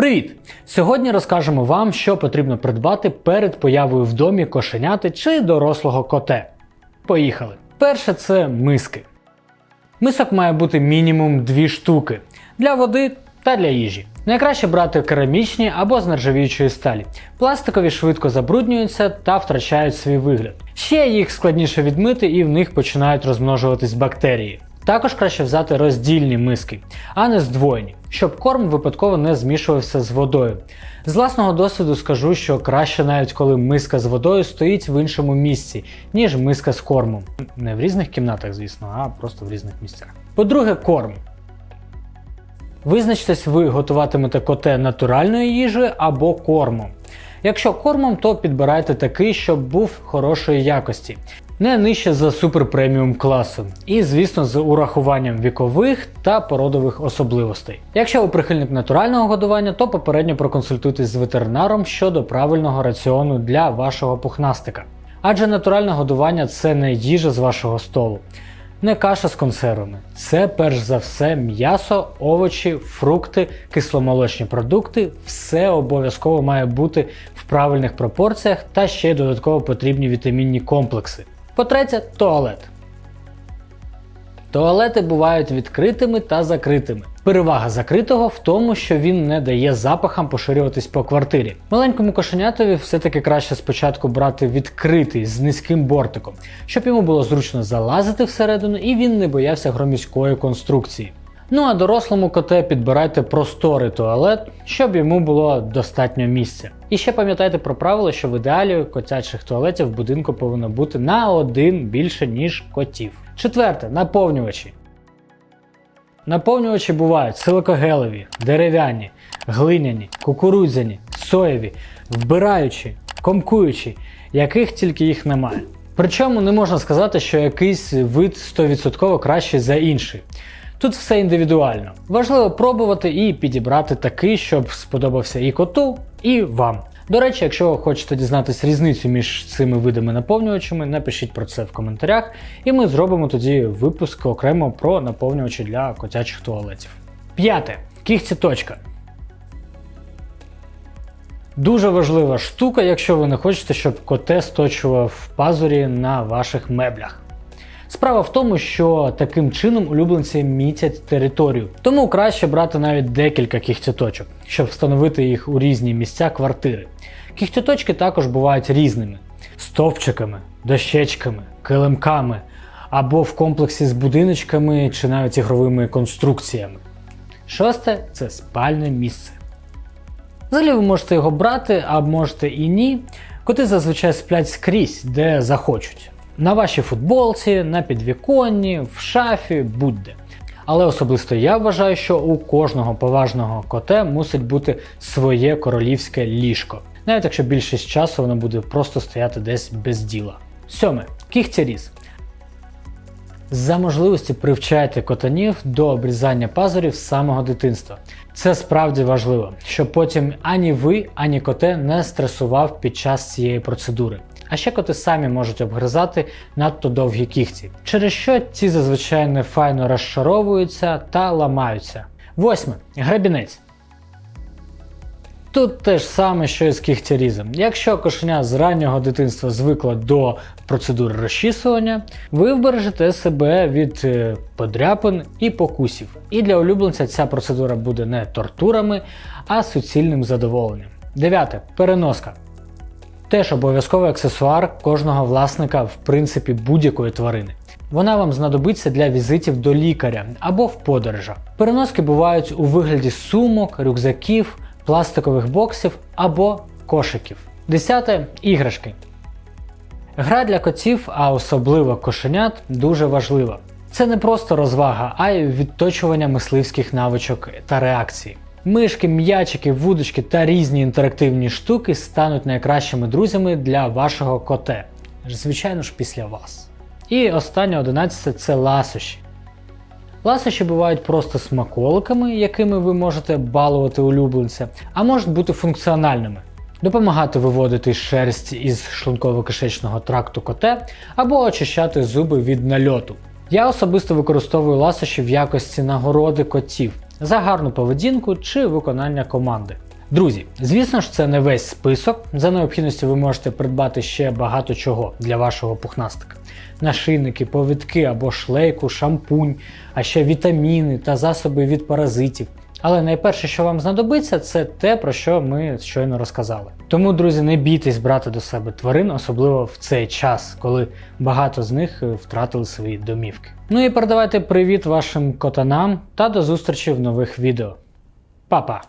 Привіт! Сьогодні розкажемо вам, що потрібно придбати перед появою в домі кошеняти чи дорослого коте. Поїхали! Перше це миски. Мисок має бути мінімум 2 штуки для води та для їжі. Найкраще брати керамічні або з нержавіючої сталі. Пластикові швидко забруднюються та втрачають свій вигляд. Ще їх складніше відмити і в них починають розмножуватись бактерії. Також краще взяти роздільні миски, а не здвоєні, щоб корм випадково не змішувався з водою. З власного досвіду скажу, що краще навіть коли миска з водою стоїть в іншому місці, ніж миска з кормом. Не в різних кімнатах, звісно, а просто в різних місцях. По-друге, корм. Визначтесь, ви готуватимете коте натуральною їжею або кормом. Якщо кормом, то підбирайте такий, щоб був хорошої якості, не нижче за супер преміум класу, і, звісно, з урахуванням вікових та породових особливостей. Якщо ви прихильник натурального годування, то попередньо проконсультуйтесь з ветеринаром щодо правильного раціону для вашого пухнастика. Адже натуральне годування це не їжа з вашого столу. Не каша з консервами. Це перш за все м'ясо, овочі, фрукти, кисломолочні продукти. Все обов'язково має бути в правильних пропорціях та ще й додатково потрібні вітамінні комплекси. По-третє, туалет. Туалети бувають відкритими та закритими. Перевага закритого в тому, що він не дає запахам поширюватись по квартирі. Маленькому кошенятові все-таки краще спочатку брати відкритий з низьким бортиком, щоб йому було зручно залазити всередину і він не боявся громіської конструкції. Ну а дорослому коте підбирайте просторий туалет, щоб йому було достатньо місця. І ще пам'ятайте про правило, що в ідеалі котячих туалетів в будинку повинно бути на один більше, ніж котів. Четверте наповнювачі. Наповнювачі бувають силикогелеві, дерев'яні, глиняні, кукурудзяні, соєві, вбираючі, комкуючі, яких тільки їх немає. Причому не можна сказати, що якийсь вид 100% кращий за інший. Тут все індивідуально. Важливо пробувати і підібрати такий, щоб сподобався і коту, і вам. До речі, якщо ви хочете дізнатися різницю між цими видами наповнювачами, напишіть про це в коментарях, і ми зробимо тоді випуск окремо про наповнювачі для котячих туалетів. П'яте. Кігці точка. Дуже важлива штука, якщо ви не хочете, щоб коте сточував пазурі на ваших меблях. Справа в тому, що таким чином улюбленці мітять територію, тому краще брати навіть декілька кігтяточок, щоб встановити їх у різні місця квартири. Кігтяточки також бувають різними: стовпчиками, дощечками, килимками або в комплексі з будиночками чи навіть ігровими конструкціями. Шосте це спальне місце. Взагалі ви можете його брати, а можете і ні. Коти зазвичай сплять скрізь, де захочуть. На вашій футболці, на підвіконні, в шафі, будь-де. Але особисто я вважаю, що у кожного поважного коте мусить бути своє королівське ліжко, навіть якщо більшість часу воно буде просто стояти десь без діла. Сьоме. Кігтяріз. За можливості привчайте котанів до обрізання пазурів з самого дитинства. Це справді важливо, щоб потім ані ви, ані коте не стресував під час цієї процедури. А ще коти самі можуть обгризати надто довгі кігті, через що ці зазвичай нефайно розшаровуються та ламаються. Восьме. Гребінець. Тут те ж саме, що і з кігтярізом. Якщо кошеня з раннього дитинства звикло до процедури розчісування, ви вбережете себе від е, подряпин і покусів. І для улюбленця ця процедура буде не тортурами, а суцільним задоволенням. Дев'яте. Переноска. Теж обов'язковий аксесуар кожного власника, в принципі, будь-якої тварини. Вона вам знадобиться для візитів до лікаря або в подорожах. Переноски бувають у вигляді сумок, рюкзаків, пластикових боксів або кошиків. Десяте іграшки. Гра для котів, а особливо кошенят, дуже важлива. Це не просто розвага, а й відточування мисливських навичок та реакцій. Мишки, м'ячики, вудочки та різні інтерактивні штуки стануть найкращими друзями для вашого коте. Звичайно ж, після вас. І останнє 11 це ласощі. Ласощі бувають просто смаколиками, якими ви можете балувати улюбленця, а можуть бути функціональними. Допомагати виводити шерсть із шлунково-кишечного тракту коте або очищати зуби від нальоту. Я особисто використовую ласощі в якості нагороди котів за гарну поведінку чи виконання команди. Друзі, звісно ж, це не весь список. За необхідності ви можете придбати ще багато чого для вашого пухнастика: нашийники, повідки або шлейку, шампунь, а ще вітаміни та засоби від паразитів. Але найперше, що вам знадобиться, це те, про що ми щойно розказали. Тому, друзі, не бійтесь брати до себе тварин, особливо в цей час, коли багато з них е, втратили свої домівки. Ну і передавайте привіт вашим котанам та до зустрічі в нових відео. Па-па!